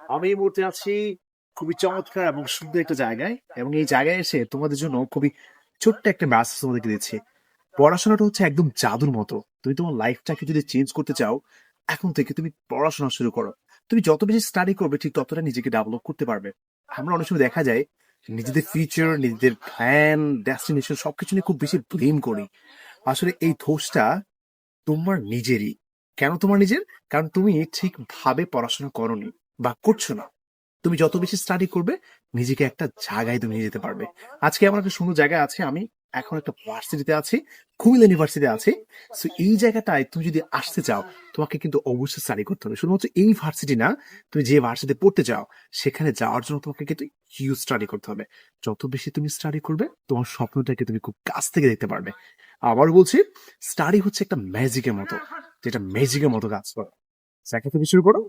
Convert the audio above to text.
আমি এই মুহূর্তে আছি খুবই চমৎকার এবং সুন্দর একটা জায়গায় এবং এই জায়গায় এসে তোমাদের জন্য খুবই ছোট্ট একটা মেসেজ তোমাদেরকে দিচ্ছি। পড়াশোনাটা হচ্ছে একদম জাদুর মতো। তুমি তোমার লাইফটাকে যদি চেঞ্জ করতে চাও, এখন থেকে তুমি পড়াশোনা শুরু করো। তুমি যত বেশি স্টাডি করবে, ঠিক ততটা নিজেকে ডেভেলপ করতে পারবে। আমরা অনেক সময় দেখা যায়, নিজেদের ফিউচার নিজেদের প্ল্যান ডেস্টিনেশন সবকিছু নিয়ে খুব বেশি ব্লেম করি। আসলে এই দোষটা তোমার নিজেরই। কেন তোমার নিজের? কারণ তুমি ঠিকভাবে পড়াশোনা করনি বা করছ না। তুমি যত বেশি স্টাডি করবে, নিজেকে একটা জায়গায় তুমি নিয়ে যেতে পারবে। আজকে আমার একটা সুন্দর জায়গা আছে, আমি এখন একটা ভার্সিটিতে আছি কুমিল্লা ইউনিভার্সিটিতে আছি। সো এই জায়গাটায় তুমি যদি আসতে চাও, তোমাকে কিন্তু অবশ্যই স্টাডি করতে হবে। শুধুমাত্র এই ভার্সিটি না, তুমি যে ভার্সিটিতে পড়তে চাও, সেখানে যাওয়ার জন্য তোমাকে কিন্তু হিউজ স্টাডি করতে হবে। যত বেশি তুমি স্টাডি করবে, তোমার স্বপ্নটাকে তুমি খুব কাছ থেকে দেখতে পারবে। আবার বলছি স্টাডি হচ্ছে একটা ম্যাজিকের মতো। যেটা ম্যাজিকের মতো কাজ করে। সেখান থেকে শুরু করো